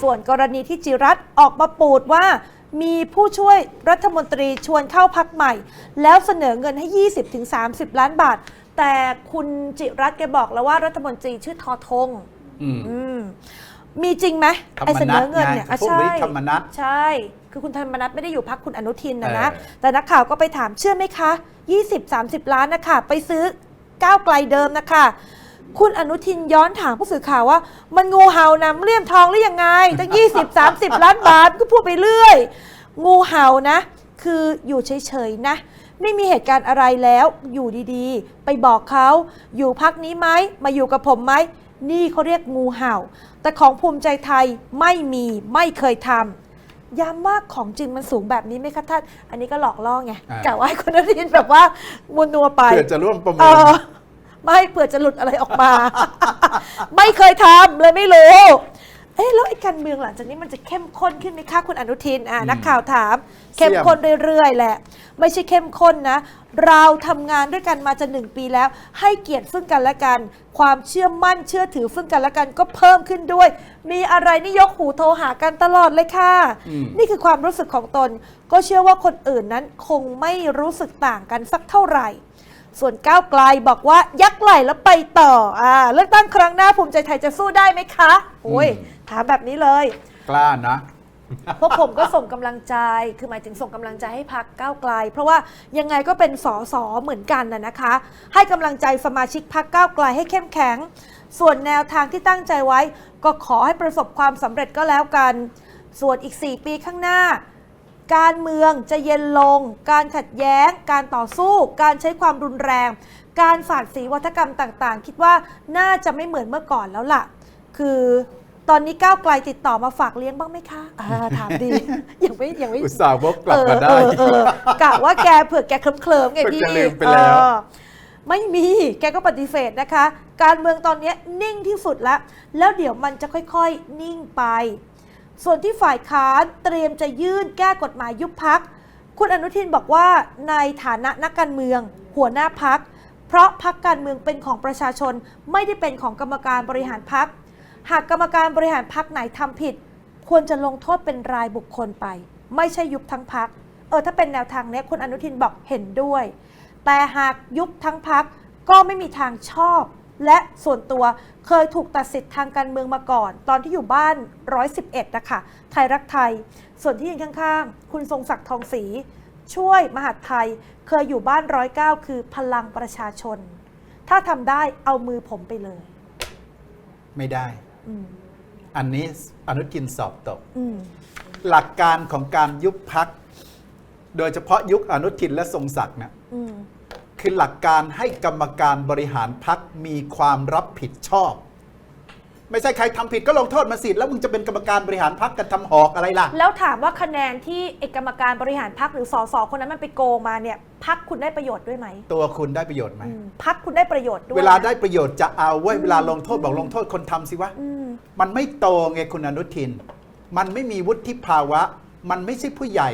ส่วนกรณีที่จิรัตน์ออกมาปูดว่า มีผู้ช่วยรัฐมนตรีชวนเข้าพักใหม่ แล้วเสนอเงินให้ 20-30 ล้านบาท แต่คุณจิรัตน์แกบอกแล้วว่ารัฐมนตรีชื่อทอทงอืมอืมมีจริงไหมธรรมนัสไอ้เสนอเงินเนี่ยไงอะพวกใช่บริธรรมนัสใช่ คือคุณธรรมนัสไม่ได้อยู่พักคุณอนุทินนะนะเออแต่นักข่าวก็ไปถามเชื่อไหมคะ 20-30 ล้านนะคะไปซื้อก้าวไกลเดิมนะคะ คุณอนุทินย้อนถามผู้สื่อข่าวว่า มันงูเห่านำเลี่ยมทองหรือยังไง ตั้ง 20-30 ล้านบาทก็พูดไปเรื่อย งูเห่านะ คืออยู่เฉยๆนะ ไม่มีเหตุการณ์อะไรแล้วอยู่ดีๆ ไปบอกเขาอยู่พักนี้ไหมมาอยู่กับผมไหมนี่เขาเรียกงูเห่า แต่ของภูมิใจไทยไม่มีไม่เคยทำย้ำว่าของจริงมันสูงแบบนี้ไหมคะท่าน อันนี้ก็หลอกล่อไงอ่ากะว่าให้คุณอนุทินแบบว่ามัวนัวไปเพื่อจะร่วมประเมิเอนอ ไม่เผื่อจะหลุดอะไรออกมา ไม่เคยทำเลยไม่รู้ เอ๊ะแล้วไอ้การเมืองหลังจากนี้มันจะเข้มข้นขึ้นไหมคะคุณอนุทินอะนักข่าวถาม เข้มข้นเรื่อยๆแหละ ไม่ใช่เข้มข้นนะ เราทำงานด้วยกันมาจะหนึ่งปีแล้ว ให้เกียรติซึ่งกันและกัน ความเชื่อมั่นเชื่อถือซึ่งกันและกันก็เพิ่มขึ้นด้วย มีอะไรนี่ยกหูโทรหากันตลอดเลยค่ะอืมนี่คือความรู้สึกของตน ก็เชื่อว่าคนอื่นนั้นคงไม่รู้สึกต่างกันสักเท่าไหร่ ส่วนก้าวไกลบอกว่ายักไหลแล้วไปต่ออ่าเลือกตั้งครั้งหน้าภูมิใจไทยจะสู้ได้ไหมคะโอ้ยถามแบบนี้เลย กล้านะพวกผมก็ส่งกำลังใจ คือหมายถึงส่งกำลังใจให้พักก้าวไกล เพราะว่ายังไงก็เป็นสอสอเหมือนกันนะนะคะ ให้กำลังใจสมาชิกพักก้าวไกลให้เข้มแข็ง ส่วนแนวทางที่ตั้งใจไว้ ก็ขอให้ประสบความสำเร็จก็แล้วกัน ส่วนอีก 4 ปีข้างหน้า การเมืองจะเย็นลง การขัดแย้ง การต่อสู้ การใช้ความรุนแรง การฝาดสีวัฒกรรมต่างๆ คิดว่าน่าจะไม่เหมือนเมื่อก่อนแล้วล่ะ คือตอนนี้ก้าวไกลติดต่อมาฝากเลี้ยงบ้างไหมคะอ่าถามดี ยังไม่ยังไม่อุตส่าห์วกกลับมาได้ เออเออเออกะว่าแกเผื่อแกเคลิ้มๆไงเผื่อพี่จะลืมไปแล้ว เออไม่มีแกก็ปฏิเสธนะคะ การเมืองตอนนี้นิ่งที่สุดแล้ว แล้วเดี๋ยวมันจะค่อยๆ นิ่งไป ส่วนที่ฝ่ายค้านเตรียมจะยื่นแก้กฎหมายยุบพัก คุณอนุทินบอกว่าในฐานะนักการเมือง หัวหน้าพัก เพราะพักการเมืองเป็นของประชาชนไม่ได้เป็นของกรรมการบริหารพัก หากกรรมการบริหารพักไหนทำผิด ควรจะลงโทษเป็นรายบุคคลไป ไม่ใช่ยุบทั้งพัก เออถ้าเป็นแนวทางเนี้ยคุณอนุทินบอกเห็นด้วย แต่หากยุบทั้งพักก็ไม่มีทางชอบ และส่วนตัวเคยถูกตัดสิทธิ์ทางการเมืองมาก่อน ตอนที่อยู่บ้าน 111 นะคะ ไทยรักไทย ส่วนที่ยืนข้างๆ คุณทรงศักดิ์ทองศรีช่วยมหาดไทย เคยอยู่บ้าน 109 คือพลังประชาชน ถ้าทำได้เอามือผมไปเลย ไม่ได้อืมอันนี้อนุทินสอบตกอืมหลักการของการยุบพัก โดยเฉพาะยุคอนุทินและทรงศักดิ์นะอืม คือหลักการให้กรรมการบริหารพักมีความรับผิดชอบ ไม่ใช่ใครทำผิดก็ลงโทษมาสิแล้วมึงจะเป็นกรรมการบริหารพักกันทำหอกอะไรล่ะ แล้วถามว่าคะแนนที่เอกกรรมการบริหารพักหรือสสคนนั้นมันไปโกงมาเนี่ยพักคุณได้ประโยชน์ด้วยไหม ตัวคุณได้ประโยชน์ไหมอืมพักคุณได้ประโยชน์ด้วย เวลาได้ประโยชน์จะเอาไว้เวลาลงโทษบอกลงโทษคนทำสิวะอืมมันไม่โตไงคุณอนุทิน มันไม่มีวุฒิภาวะ มันไม่ใช่ผู้ใหญ่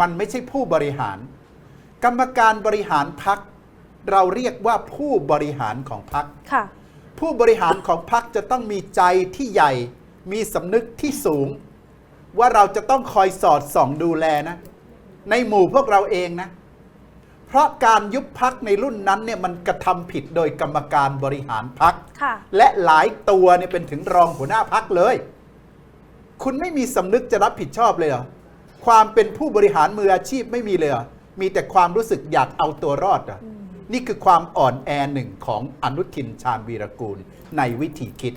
มันไม่ใช่ผู้บริหาร กรรมการบริหารพัก เราเรียกว่าผู้บริหารของพักค่ะ ผู้บริหารของพักจะต้องมีใจที่ใหญ่ มีสำนึกที่สูง ว่าเราจะต้องคอยสอดส่องดูแลนะ ในหมู่พวกเราเองนะ เพราะการยุบพักในรุ่นนั้นเนี่ยมันกระทำผิดโดยกรรมการบริหารพัก ค่ะ และหลายตัวเนี่ยเป็นถึงรองหัวหน้าพักเลย คุณไม่มีสำนึกจะรับผิดชอบเลยเหรอ ความเป็นผู้บริหารมืออาชีพไม่มีเลยเหรอ มีแต่ความรู้สึกอยากเอาตัวรอดเหรออ นี่คือความอ่อนแอหนึ่งของอนุทินชาญวีรกูลในวิธีคิด